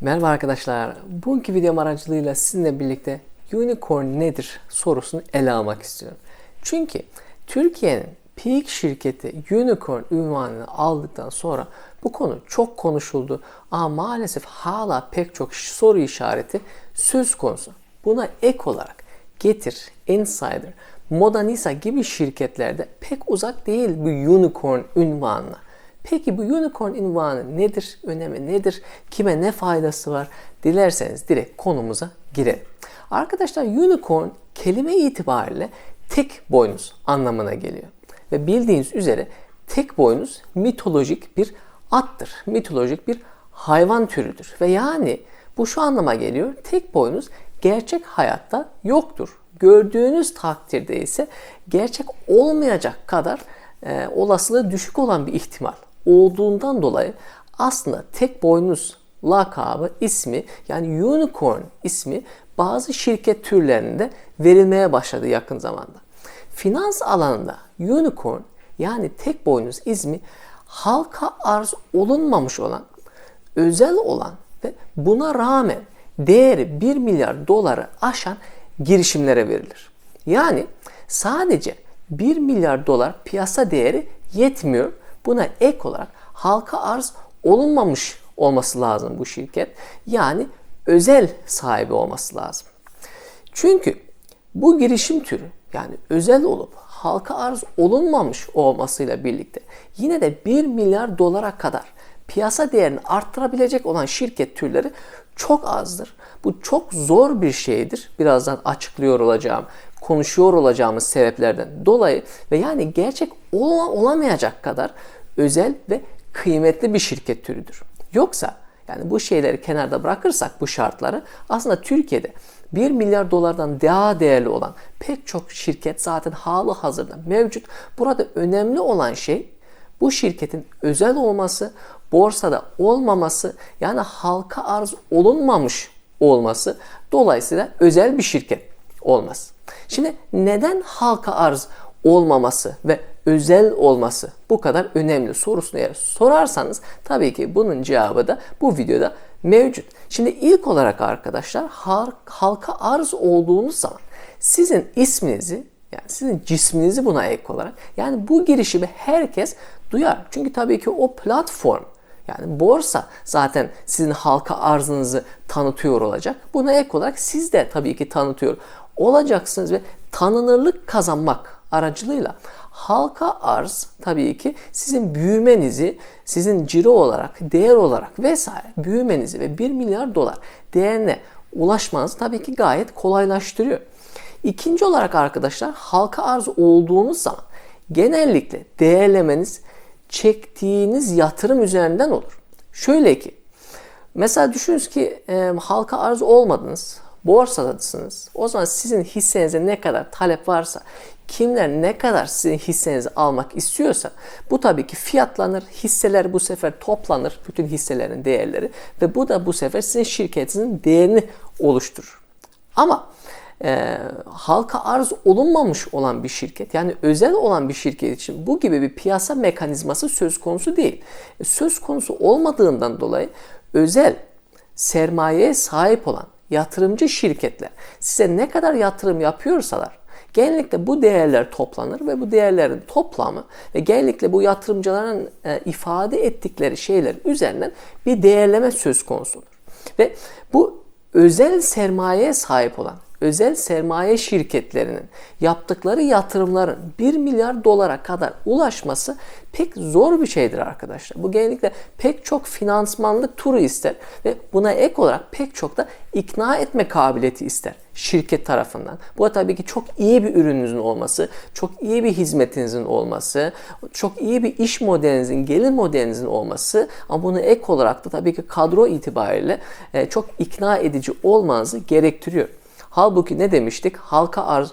Merhaba arkadaşlar. Bugünkü videom aracılığıyla sizinle birlikte unicorn nedir sorusunu ele almak istiyorum. Çünkü Türkiye'nin peak şirketi unicorn ünvanını aldıktan sonra bu konu çok konuşuldu ama maalesef hala pek çok soru işareti söz konusu. Buna ek olarak Getir, Insider, Modanisa gibi şirketlerde pek uzak değil bu unicorn ünvanına. Peki bu unicorn ünvanı nedir? Önemi nedir? Kime ne faydası var? Dilerseniz direkt konumuza girelim. Arkadaşlar unicorn kelime itibariyle tek boynuz anlamına geliyor. Ve bildiğiniz üzere tek boynuz mitolojik bir attır. Mitolojik bir hayvan türüdür. Ve yani bu şu anlama geliyor. Tek boynuz gerçek hayatta yoktur. Gördüğünüz takdirde ise gerçek olmayacak kadar e, olasılığı düşük olan bir ihtimal olduğundan dolayı aslında tek boynuz lakabı ismi yani unicorn ismi bazı şirket türlerinde verilmeye başladı yakın zamanda. Finans alanında unicorn yani tek boynuz ismi halka arz olunmamış olan, özel olan ve buna rağmen değeri 1 milyar doları aşan girişimlere verilir. Yani sadece 1 milyar dolar piyasa değeri yetmiyor. Buna ek olarak halka arz olunmamış olması lazım bu şirket. Yani özel sahibi olması lazım. Çünkü bu girişim türü yani özel olup halka arz olunmamış olmasıyla birlikte yine de 1 milyar dolara kadar piyasa değerini arttırabilecek olan şirket türleri çok azdır. Bu çok zor bir şeydir. Birazdan açıklıyor olacağım, konuşuyor olacağımız sebeplerden dolayı ve yani gerçek olamayacak kadar özel ve kıymetli bir şirket türüdür. Yoksa yani bu şeyleri kenarda bırakırsak bu şartları aslında Türkiye'de 1 milyar dolardan daha değerli olan pek çok şirket zaten halı hazırda mevcut. Burada önemli olan şey bu şirketin özel olması, borsada olmaması yani halka arz olunmamış olması dolayısıyla özel bir şirket olması. Şimdi neden halka arz olmaması ve özel olması bu kadar önemli sorusunu eğer sorarsanız tabii ki bunun cevabı da bu videoda mevcut. Şimdi ilk olarak arkadaşlar halka arz olduğunuz zaman sizin isminizi yani sizin cisminizi buna ek olarak yani bu girişimi herkes duyar. Çünkü tabii ki o platform yani borsa zaten sizin halka arzınızı tanıtıyor olacak. Buna ek olarak siz de tabii ki tanıtıyor olacaksınız ve tanınırlık kazanmak aracılığıyla halka arz tabii ki sizin büyümenizi, sizin ciro olarak, değer olarak vesaire büyümenizi ve 1 milyar dolar değerine ulaşmanızı tabii ki gayet kolaylaştırıyor. İkinci olarak arkadaşlar halka arz olduğunuz zaman genellikle değerlemeniz çektiğiniz yatırım üzerinden olur. Şöyle ki mesela düşünün ki e, halka arz olmadınız borsadasınız. O zaman sizin hissenize ne kadar talep varsa, kimler ne kadar sizin hissenizi almak istiyorsa bu tabii ki fiyatlanır. Hisseler bu sefer toplanır. Bütün hisselerin değerleri ve bu da bu sefer sizin şirketinizin değerini oluşturur. Ama e, halka arz olunmamış olan bir şirket yani özel olan bir şirket için bu gibi bir piyasa mekanizması söz konusu değil. E, söz konusu olmadığından dolayı özel sermayeye sahip olan yatırımcı şirketler size ne kadar yatırım yapıyorsalar genellikle bu değerler toplanır ve bu değerlerin toplamı ve genellikle bu yatırımcıların e, ifade ettikleri şeyler üzerinden bir değerleme söz konusudur. Ve bu özel sermayeye sahip olan özel sermaye şirketlerinin yaptıkları yatırımların 1 milyar dolara kadar ulaşması pek zor bir şeydir arkadaşlar. Bu genellikle pek çok finansmanlık turu ister ve buna ek olarak pek çok da ikna etme kabiliyeti ister şirket tarafından. Bu da tabii ki çok iyi bir ürününüzün olması, çok iyi bir hizmetinizin olması, çok iyi bir iş modelinizin, gelir modelinizin olması ama bunu ek olarak da tabii ki kadro itibariyle e, çok ikna edici olmanızı gerektiriyor. Halbuki ne demiştik? Halka arz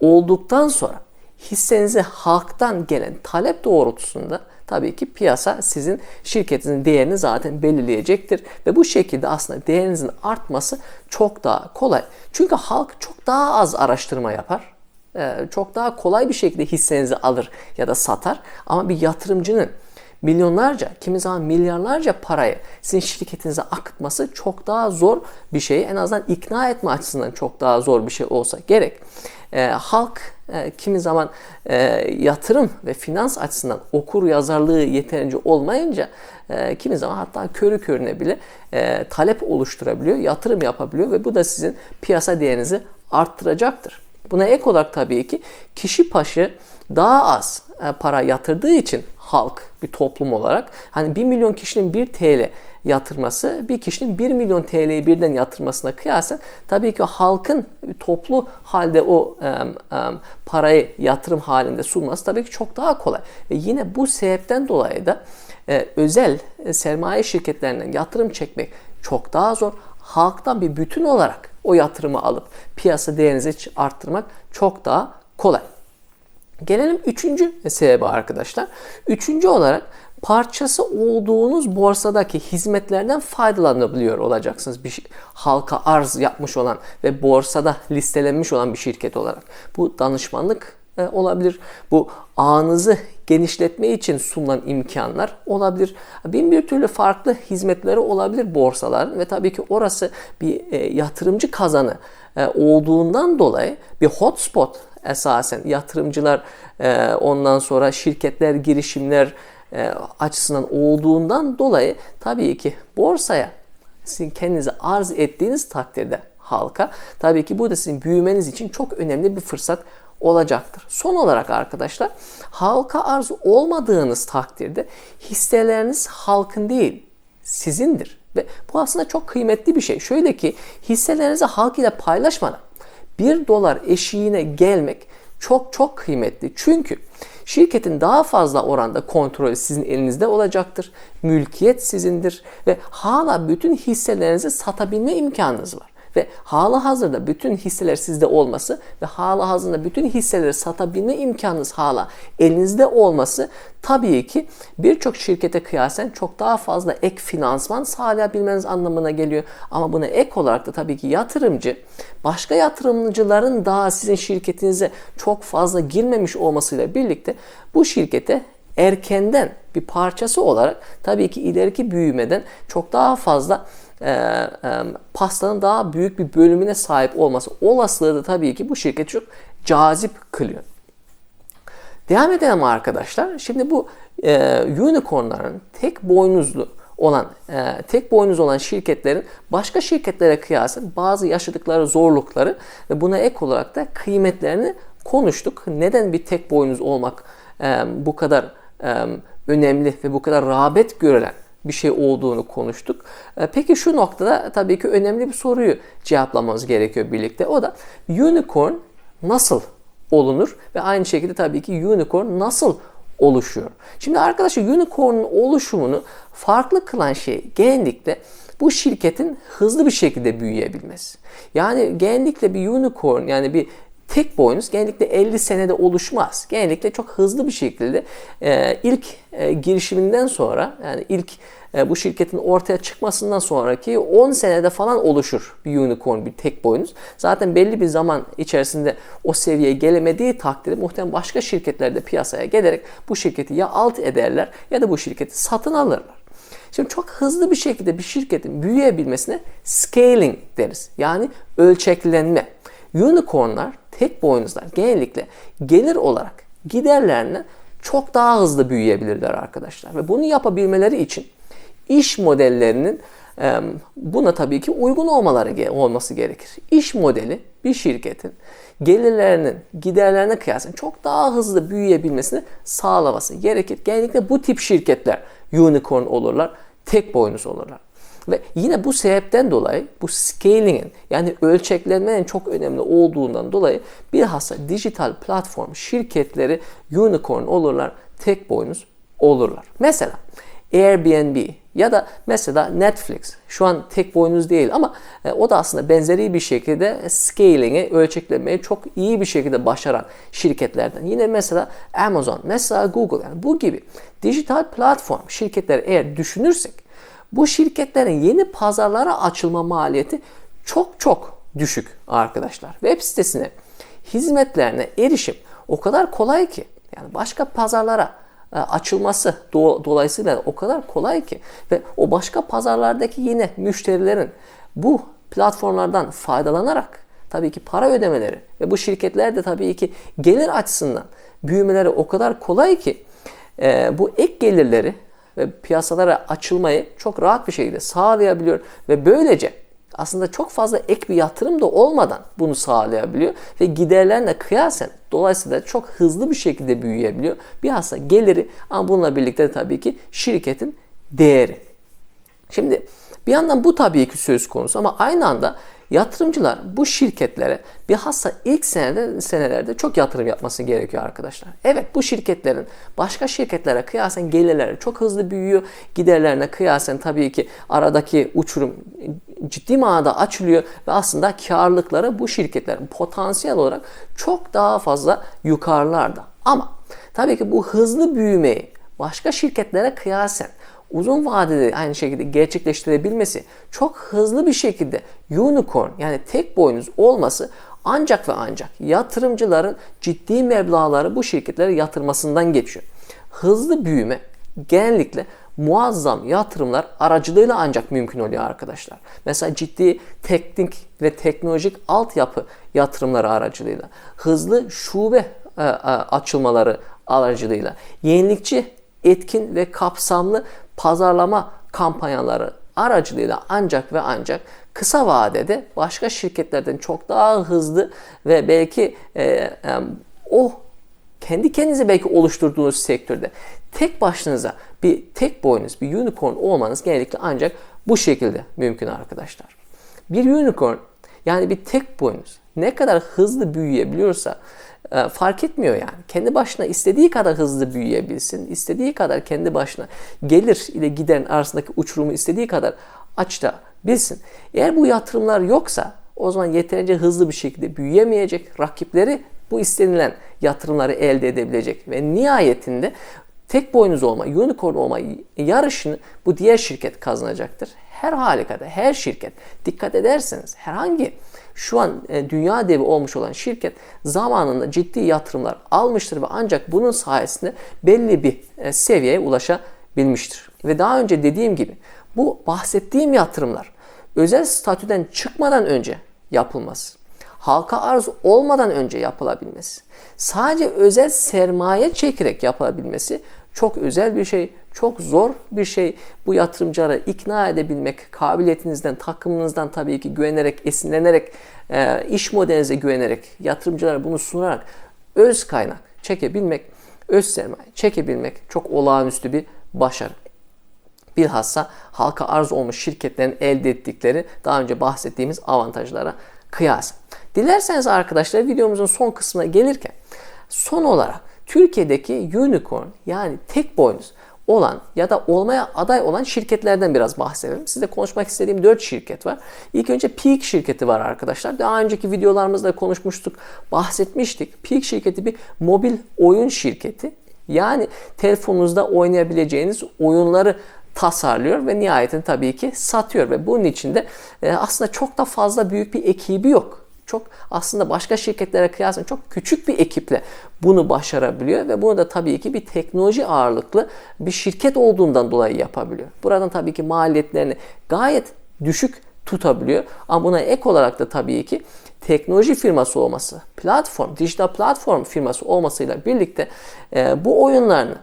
olduktan sonra hissenizi halktan gelen talep doğrultusunda tabii ki piyasa sizin şirketinizin değerini zaten belirleyecektir. Ve bu şekilde aslında değerinizin artması çok daha kolay. Çünkü halk çok daha az araştırma yapar. Ee, çok daha kolay bir şekilde hissenizi alır ya da satar. Ama bir yatırımcının milyonlarca, kimi zaman milyarlarca parayı sizin şirketinize akıtması çok daha zor bir şey. En azından ikna etme açısından çok daha zor bir şey olsa gerek. E, halk e, kimi zaman e, yatırım ve finans açısından okur yazarlığı yeterince olmayınca e, kimi zaman hatta körü körüne bile e, talep oluşturabiliyor, yatırım yapabiliyor ve bu da sizin piyasa değerinizi arttıracaktır. Buna ek olarak tabii ki kişi başı daha az e, para yatırdığı için halk bir toplum olarak hani 1 milyon kişinin 1 TL yatırması bir kişinin 1 milyon TL'yi birden yatırmasına kıyasen tabii ki halkın toplu halde o e, e, parayı yatırım halinde sunması tabii ki çok daha kolay. Ve yine bu sebepten dolayı da e, özel sermaye şirketlerinden yatırım çekmek çok daha zor. Halktan bir bütün olarak o yatırımı alıp piyasa değerinizi arttırmak çok daha kolay. Gelelim üçüncü sebebe arkadaşlar. Üçüncü olarak parçası olduğunuz borsadaki hizmetlerden faydalanabiliyor olacaksınız. Bir halka arz yapmış olan ve borsada listelenmiş olan bir şirket olarak. Bu danışmanlık e, olabilir. Bu ağınızı genişletme için sunulan imkanlar olabilir. Bin bir türlü farklı hizmetleri olabilir borsalar ve tabii ki orası bir e, yatırımcı kazanı e, olduğundan dolayı bir hotspot esasen yatırımcılar e, ondan sonra şirketler, girişimler e, açısından olduğundan dolayı tabii ki borsaya sizin kendinizi arz ettiğiniz takdirde halka tabii ki bu da sizin büyümeniz için çok önemli bir fırsat olacaktır. Son olarak arkadaşlar halka arz olmadığınız takdirde hisseleriniz halkın değil sizindir. Ve bu aslında çok kıymetli bir şey. Şöyle ki hisselerinizi halk ile paylaşmadan 1 dolar eşiğine gelmek çok çok kıymetli. Çünkü şirketin daha fazla oranda kontrolü sizin elinizde olacaktır. Mülkiyet sizindir ve hala bütün hisselerinizi satabilme imkanınız var ve hala hazırda bütün hisseler sizde olması ve hala hazırda bütün hisseleri satabilme imkanınız hala elinizde olması tabii ki birçok şirkete kıyasen çok daha fazla ek finansman sağlayabilmeniz anlamına geliyor. Ama buna ek olarak da tabii ki yatırımcı başka yatırımcıların daha sizin şirketinize çok fazla girmemiş olmasıyla birlikte bu şirkete erkenden bir parçası olarak tabii ki ileriki büyümeden çok daha fazla e, e, pastanın daha büyük bir bölümüne sahip olması olasılığı da tabii ki bu şirketi çok cazip kılıyor. Devam edelim arkadaşlar. Şimdi bu e, unicornların tek boynuzlu olan e, tek boynuz olan şirketlerin başka şirketlere kıyasla bazı yaşadıkları zorlukları ve buna ek olarak da kıymetlerini konuştuk. Neden bir tek boynuz olmak e, bu kadar e, önemli ve bu kadar rağbet görülen bir şey olduğunu konuştuk. E, peki şu noktada tabii ki önemli bir soruyu cevaplamamız gerekiyor birlikte. O da unicorn nasıl olunur ve aynı şekilde tabii ki unicorn nasıl oluşuyor. Şimdi arkadaşlar unicorn'un oluşumunu farklı kılan şey genellikle bu şirketin hızlı bir şekilde büyüyebilmesi. Yani genellikle bir unicorn yani bir tek boynuz genellikle 50 senede oluşmaz. Genellikle çok hızlı bir şekilde e, ilk e, girişiminden sonra yani ilk e, bu şirketin ortaya çıkmasından sonraki 10 senede falan oluşur bir unicorn, bir tek boynuz. Zaten belli bir zaman içerisinde o seviyeye gelemediği takdirde muhtemelen başka şirketler de piyasaya gelerek bu şirketi ya alt ederler ya da bu şirketi satın alırlar. Şimdi çok hızlı bir şekilde bir şirketin büyüyebilmesine scaling deriz. Yani ölçeklenme. Unicornlar, tek boynuzlar genellikle gelir olarak giderlerine çok daha hızlı büyüyebilirler arkadaşlar. Ve bunu yapabilmeleri için iş modellerinin buna tabii ki uygun olmaları olması gerekir. İş modeli bir şirketin gelirlerinin giderlerine kıyasla çok daha hızlı büyüyebilmesini sağlaması gerekir. Genellikle bu tip şirketler unicorn olurlar, tek boynuz olurlar. Ve yine bu sebepten dolayı bu scaling'in yani ölçeklenmenin çok önemli olduğundan dolayı bilhassa dijital platform şirketleri unicorn olurlar, tek boynuz olurlar. Mesela Airbnb ya da mesela Netflix şu an tek boynuz değil ama e, o da aslında benzeri bir şekilde scaling'i ölçeklemeyi çok iyi bir şekilde başaran şirketlerden. Yine mesela Amazon, mesela Google yani bu gibi dijital platform şirketleri eğer düşünürsek bu şirketlerin yeni pazarlara açılma maliyeti çok çok düşük arkadaşlar. Web sitesine hizmetlerine erişim o kadar kolay ki yani başka pazarlara e, açılması do- dolayısıyla o kadar kolay ki ve o başka pazarlardaki yine müşterilerin bu platformlardan faydalanarak tabii ki para ödemeleri ve bu şirketler de tabii ki gelir açısından büyümeleri o kadar kolay ki e, bu ek gelirleri piyasalara açılmayı çok rahat bir şekilde sağlayabiliyor ve böylece aslında çok fazla ek bir yatırım da olmadan bunu sağlayabiliyor ve giderlerine kıyasen dolayısıyla çok hızlı bir şekilde büyüyebiliyor. Bilhassa geliri ama bununla birlikte tabii ki şirketin değeri. Şimdi bir yandan bu tabii ki söz konusu ama aynı anda Yatırımcılar bu şirketlere bilhassa ilk senede, senelerde çok yatırım yapması gerekiyor arkadaşlar. Evet bu şirketlerin başka şirketlere kıyasen gelirleri çok hızlı büyüyor. Giderlerine kıyasen tabii ki aradaki uçurum ciddi manada açılıyor ve aslında karlılıkları bu şirketlerin potansiyel olarak çok daha fazla yukarılarda. Ama tabii ki bu hızlı büyümeyi başka şirketlere kıyasen uzun vadede aynı şekilde gerçekleştirebilmesi çok hızlı bir şekilde unicorn yani tek boynuz olması ancak ve ancak yatırımcıların ciddi meblağları bu şirketlere yatırmasından geçiyor. Hızlı büyüme genellikle muazzam yatırımlar aracılığıyla ancak mümkün oluyor arkadaşlar. Mesela ciddi teknik ve teknolojik altyapı yatırımları aracılığıyla, hızlı şube e, e, açılmaları aracılığıyla, yenilikçi, etkin ve kapsamlı pazarlama kampanyaları aracılığıyla ancak ve ancak kısa vadede başka şirketlerden çok daha hızlı ve belki e, e, o kendi kendinize belki oluşturduğunuz sektörde tek başınıza bir tek boynuz, bir unicorn olmanız genellikle ancak bu şekilde mümkün arkadaşlar. Bir unicorn yani bir tek boynuz ne kadar hızlı büyüyebiliyorsa fark etmiyor yani. Kendi başına istediği kadar hızlı büyüyebilsin, istediği kadar kendi başına gelir ile giden arasındaki uçurumu istediği kadar açta bilsin. Eğer bu yatırımlar yoksa o zaman yeterince hızlı bir şekilde büyüyemeyecek. Rakipleri bu istenilen yatırımları elde edebilecek ve nihayetinde tek boynuz olma, unicorn olma yarışını bu diğer şirket kazanacaktır. Her halükarda her şirket dikkat ederseniz herhangi şu an e, dünya devi olmuş olan şirket zamanında ciddi yatırımlar almıştır ve ancak bunun sayesinde belli bir e, seviyeye ulaşabilmiştir. Ve daha önce dediğim gibi bu bahsettiğim yatırımlar özel statüden çıkmadan önce yapılması, halka arz olmadan önce yapılabilmesi, sadece özel sermaye çekerek yapılabilmesi çok özel bir şey, çok zor bir şey. Bu yatırımcıları ikna edebilmek, kabiliyetinizden, takımınızdan tabii ki güvenerek, esinlenerek, e, iş modelinize güvenerek, yatırımcılara bunu sunarak öz kaynak çekebilmek, öz sermaye çekebilmek çok olağanüstü bir başarı. Bilhassa halka arz olmuş şirketlerin elde ettikleri daha önce bahsettiğimiz avantajlara kıyas. Dilerseniz arkadaşlar videomuzun son kısmına gelirken son olarak Türkiye'deki unicorn yani tek boynuz olan ya da olmaya aday olan şirketlerden biraz bahsedelim. Size konuşmak istediğim 4 şirket var. İlk önce Peak şirketi var arkadaşlar. Daha önceki videolarımızda konuşmuştuk, bahsetmiştik. Peak şirketi bir mobil oyun şirketi. Yani telefonunuzda oynayabileceğiniz oyunları tasarlıyor ve nihayetinde tabii ki satıyor ve bunun içinde e, aslında çok da fazla büyük bir ekibi yok çok aslında başka şirketlere kıyasla çok küçük bir ekiple bunu başarabiliyor ve bunu da tabii ki bir teknoloji ağırlıklı bir şirket olduğundan dolayı yapabiliyor. Buradan tabii ki maliyetlerini gayet düşük tutabiliyor. Ama buna ek olarak da tabii ki teknoloji firması olması, platform, dijital platform firması olmasıyla birlikte e, bu oyunlarını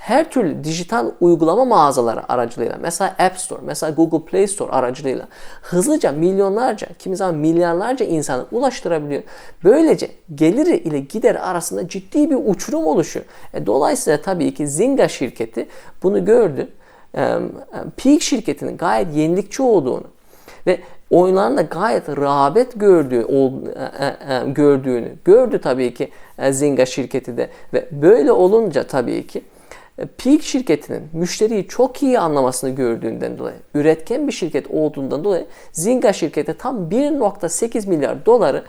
her türlü dijital uygulama mağazaları aracılığıyla mesela App Store, mesela Google Play Store aracılığıyla hızlıca milyonlarca, kimi zaman milyarlarca insanı ulaştırabiliyor. Böylece geliri ile gideri arasında ciddi bir uçurum oluşuyor. E, dolayısıyla tabii ki Zynga şirketi bunu gördü. Peak şirketinin gayet yenilikçi olduğunu ve oyunlarında gayet rağbet gördüğü, e, e, e, gördüğünü gördü tabii ki Zynga şirketi de ve böyle olunca tabii ki Peak şirketinin müşteriyi çok iyi anlamasını gördüğünden dolayı, üretken bir şirket olduğundan dolayı Zynga şirketi tam 1.8 milyar doları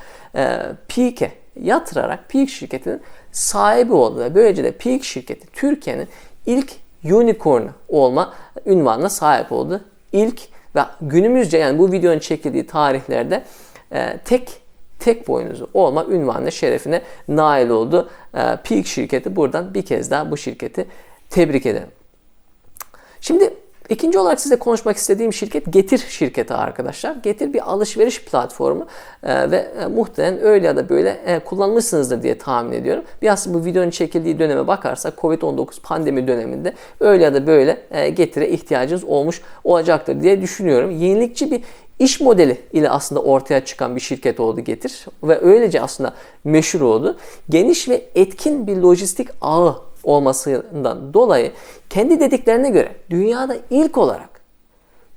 Peak'e yatırarak Peak şirketinin sahibi oldu ve böylece de Peak şirketi Türkiye'nin ilk unicorn olma ünvanına sahip oldu. İlk ve günümüzce yani bu videonun çekildiği tarihlerde e, tek tek boynuzu olma ünvanı şerefine nail oldu. Ee, Peak şirketi buradan bir kez daha bu şirketi tebrik ederim. Şimdi İkinci olarak size konuşmak istediğim şirket Getir şirketi arkadaşlar. Getir bir alışveriş platformu e, ve e, muhtemelen öyle ya da böyle e, kullanmışsınızdır diye tahmin ediyorum. Biraz bu videonun çekildiği döneme bakarsak Covid-19 pandemi döneminde öyle ya da böyle e, Getir'e ihtiyacınız olmuş olacaktır diye düşünüyorum. Yenilikçi bir iş modeli ile aslında ortaya çıkan bir şirket oldu Getir ve öylece aslında meşhur oldu. Geniş ve etkin bir lojistik ağı olmasından dolayı kendi dediklerine göre dünyada ilk olarak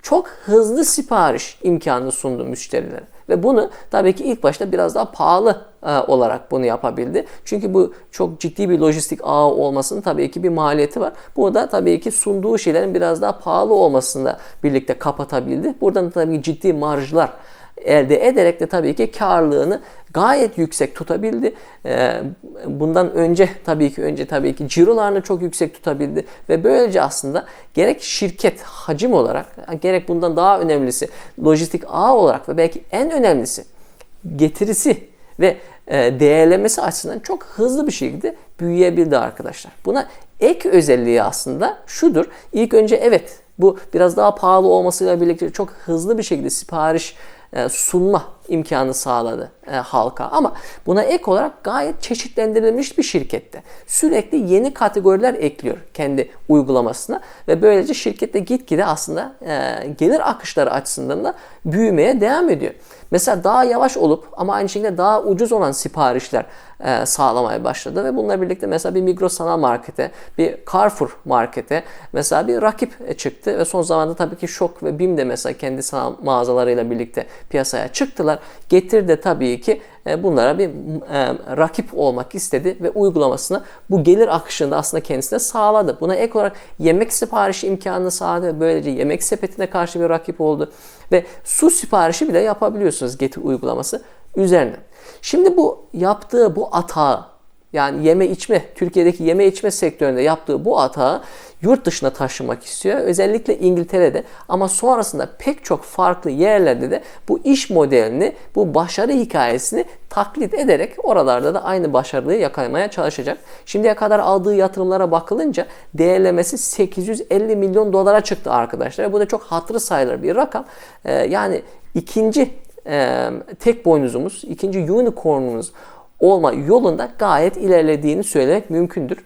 çok hızlı sipariş imkanı sundu müşterilere. Ve bunu tabii ki ilk başta biraz daha pahalı e, olarak bunu yapabildi. Çünkü bu çok ciddi bir lojistik ağı olmasının tabii ki bir maliyeti var. Bu da tabii ki sunduğu şeylerin biraz daha pahalı olmasında birlikte kapatabildi. Buradan tabii ki ciddi marjlar elde ederek de tabii ki karlılığını gayet yüksek tutabildi. Ee, bundan önce tabii ki önce tabii ki cirolarını çok yüksek tutabildi ve böylece aslında gerek şirket hacim olarak gerek bundan daha önemlisi lojistik ağ olarak ve belki en önemlisi getirisi ve e, değerlemesi açısından çok hızlı bir şekilde büyüyebildi arkadaşlar. Buna ek özelliği aslında şudur. İlk önce evet bu biraz daha pahalı olmasıyla birlikte çok hızlı bir şekilde sipariş e, sunma imkanı sağladı e, halka. Ama buna ek olarak gayet çeşitlendirilmiş bir şirkette. Sürekli yeni kategoriler ekliyor kendi uygulamasına ve böylece şirkette gitgide aslında e, gelir akışları açısından da büyümeye devam ediyor. Mesela daha yavaş olup ama aynı şekilde daha ucuz olan siparişler e, sağlamaya başladı ve bununla birlikte mesela bir Migros sanal markete, bir Carrefour markete mesela bir rakip çıktı ve son zamanda tabii ki Şok ve BİM de mesela kendi sanal mağazalarıyla birlikte piyasaya çıktılar. Getir de tabii ki e, bunlara bir e, rakip olmak istedi ve uygulamasını bu gelir akışını aslında kendisine sağladı. Buna ek olarak yemek siparişi imkanını sağladı ve böylece yemek sepetine karşı bir rakip oldu. Ve su siparişi bile yapabiliyorsunuz Getir uygulaması üzerinden. Şimdi bu yaptığı bu atağı yani yeme içme, Türkiye'deki yeme içme sektöründe yaptığı bu atağı yurt dışına taşımak istiyor. Özellikle İngiltere'de ama sonrasında pek çok farklı yerlerde de bu iş modelini, bu başarı hikayesini taklit ederek oralarda da aynı başarıyı yakalamaya çalışacak. Şimdiye kadar aldığı yatırımlara bakılınca değerlemesi 850 milyon dolara çıktı arkadaşlar. Bu da çok hatırı sayılır bir rakam. Ee, yani ikinci e, tek boynuzumuz, ikinci unicornumuz olma yolunda gayet ilerlediğini söylemek mümkündür.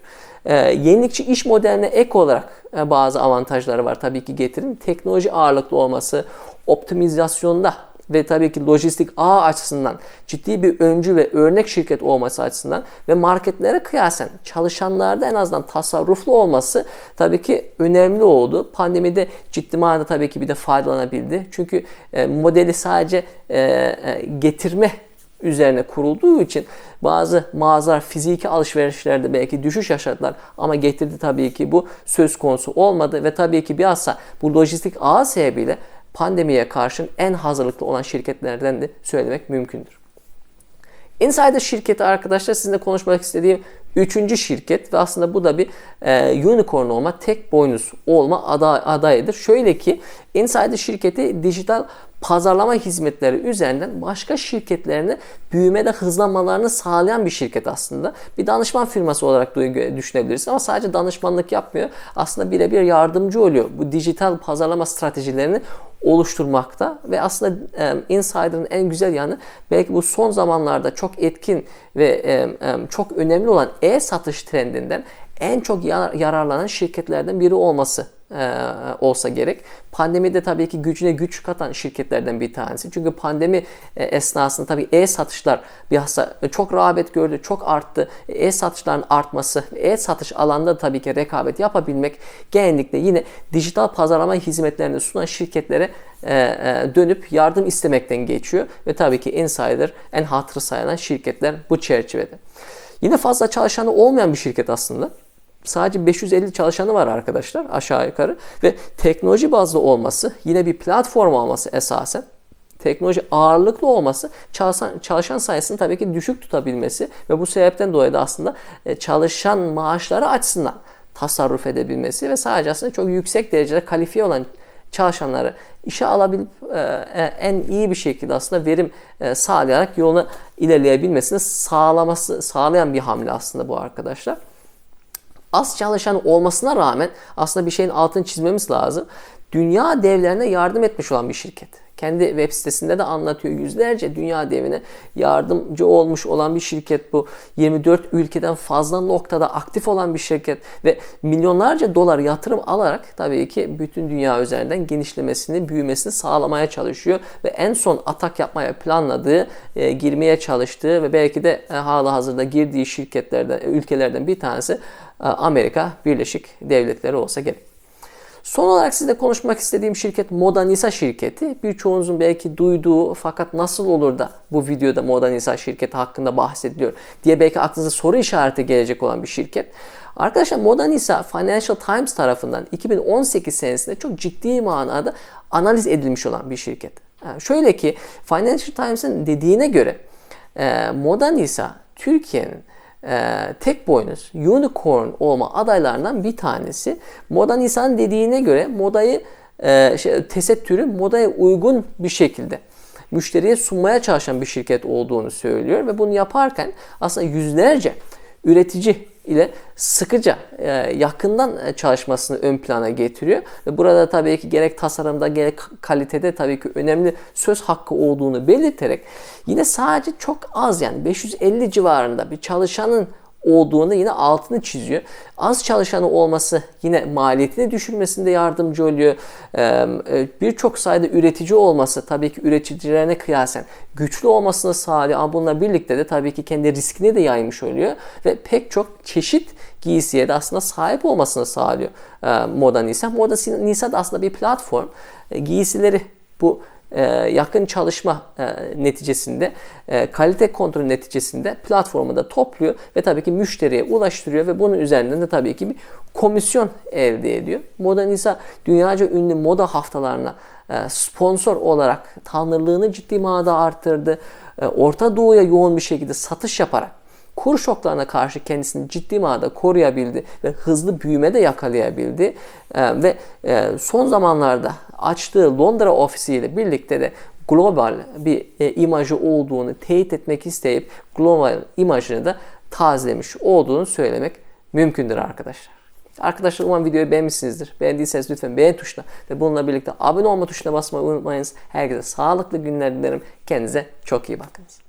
Ee, yenilikçi iş modeline ek olarak e, bazı avantajları var tabii ki getirin. Teknoloji ağırlıklı olması, optimizasyonda ve tabii ki lojistik ağ açısından ciddi bir öncü ve örnek şirket olması açısından ve marketlere kıyasen çalışanlarda en azından tasarruflu olması tabii ki önemli oldu. Pandemide ciddi manada tabii ki bir de faydalanabildi. Çünkü e, modeli sadece e, getirme üzerine kurulduğu için bazı mağazalar fiziki alışverişlerde belki düşüş yaşadılar ama getirdi tabii ki bu söz konusu olmadı ve tabii ki bilhassa bu lojistik ağ sebebiyle pandemiye karşın en hazırlıklı olan şirketlerden de söylemek mümkündür. Insider şirketi arkadaşlar sizinle konuşmak istediğim üçüncü şirket ve aslında bu da bir e, unicorn olma, tek boynuz olma aday, adayıdır. Şöyle ki Insider şirketi dijital pazarlama hizmetleri üzerinden başka şirketlerini büyümede hızlanmalarını sağlayan bir şirket aslında. Bir danışman firması olarak düşünebiliriz ama sadece danışmanlık yapmıyor. Aslında birebir yardımcı oluyor. Bu dijital pazarlama stratejilerini oluşturmakta ve aslında e, Insider'ın en güzel yanı belki bu son zamanlarda çok etkin ve e, e, çok önemli olan e-satış trendinden en çok yararlanan şirketlerden biri olması olsa gerek. Pandemide tabii ki gücüne güç katan şirketlerden bir tanesi. Çünkü pandemi e, esnasında tabii e-satışlar bilhassa çok rağbet gördü, çok arttı. E-satışların artması, e-satış alanda tabii ki rekabet yapabilmek genellikle yine dijital pazarlama hizmetlerini sunan şirketlere e, dönüp yardım istemekten geçiyor. Ve tabii ki Insider en hatırı sayılan şirketler bu çerçevede. Yine fazla çalışanı olmayan bir şirket aslında sadece 550 çalışanı var arkadaşlar aşağı yukarı. Ve teknoloji bazlı olması yine bir platform olması esasen teknoloji ağırlıklı olması çalışan, çalışan sayısını tabii ki düşük tutabilmesi ve bu sebepten dolayı da aslında e, çalışan maaşları açısından tasarruf edebilmesi ve sadece aslında çok yüksek derecede kalifiye olan çalışanları işe alabilip e, en iyi bir şekilde aslında verim e, sağlayarak yoluna ilerleyebilmesini sağlaması sağlayan bir hamle aslında bu arkadaşlar az çalışan olmasına rağmen aslında bir şeyin altını çizmemiz lazım. Dünya devlerine yardım etmiş olan bir şirket. Kendi web sitesinde de anlatıyor. Yüzlerce dünya devine yardımcı olmuş olan bir şirket bu. 24 ülkeden fazla noktada aktif olan bir şirket ve milyonlarca dolar yatırım alarak tabii ki bütün dünya üzerinden genişlemesini, büyümesini sağlamaya çalışıyor ve en son atak yapmaya planladığı, e, girmeye çalıştığı ve belki de e, hala hazırda girdiği şirketlerden, ülkelerden bir tanesi e, Amerika Birleşik Devletleri olsa gerek. Son olarak sizle konuşmak istediğim şirket Modanisa şirketi. Birçoğunuzun belki duyduğu fakat nasıl olur da bu videoda Modanisa şirketi hakkında bahsediliyor diye belki aklınıza soru işareti gelecek olan bir şirket. Arkadaşlar Modanisa Financial Times tarafından 2018 senesinde çok ciddi manada analiz edilmiş olan bir şirket. Yani şöyle ki Financial Times'ın dediğine göre e, Modanisa Türkiye'nin e, tek boynuz unicorn olma adaylarından bir tanesi. Moda Nisan dediğine göre modayı e, şey, tesettürü modaya uygun bir şekilde müşteriye sunmaya çalışan bir şirket olduğunu söylüyor ve bunu yaparken aslında yüzlerce üretici ile sıkıca e, yakından e, çalışmasını ön plana getiriyor. Burada tabii ki gerek tasarımda gerek kalitede tabii ki önemli söz hakkı olduğunu belirterek yine sadece çok az yani 550 civarında bir çalışanın olduğunu yine altını çiziyor. Az çalışanı olması yine maliyetini düşürmesinde yardımcı oluyor. E, birçok sayıda üretici olması tabii ki üreticilerine kıyasen güçlü olmasını sağlıyor. Ama bununla birlikte de tabii ki kendi riskini de yaymış oluyor. Ve pek çok çeşit giysiye de aslında sahip olmasını sağlıyor Moda Nisa. Moda Nisa da aslında bir platform. Giysileri bu yakın çalışma e, neticesinde, e, kalite kontrol neticesinde platformu da topluyor ve tabii ki müşteriye ulaştırıyor ve bunun üzerinden de tabii ki bir komisyon elde ediyor. Modernisa dünyaca ünlü moda haftalarına sponsor olarak tanırlığını ciddi manada arttırdı. Orta Doğu'ya yoğun bir şekilde satış yaparak kur şoklarına karşı kendisini ciddi manada koruyabildi ve hızlı büyüme de yakalayabildi. E, ve e, son zamanlarda açtığı Londra ofisiyle birlikte de global bir e, imajı olduğunu teyit etmek isteyip global imajını da tazelemiş olduğunu söylemek mümkündür arkadaşlar. Arkadaşlar umarım videoyu beğenmişsinizdir. Beğendiyseniz lütfen beğen tuşuna ve bununla birlikte abone olma tuşuna basmayı unutmayınız. Herkese sağlıklı günler dilerim. Kendinize çok iyi bakınız.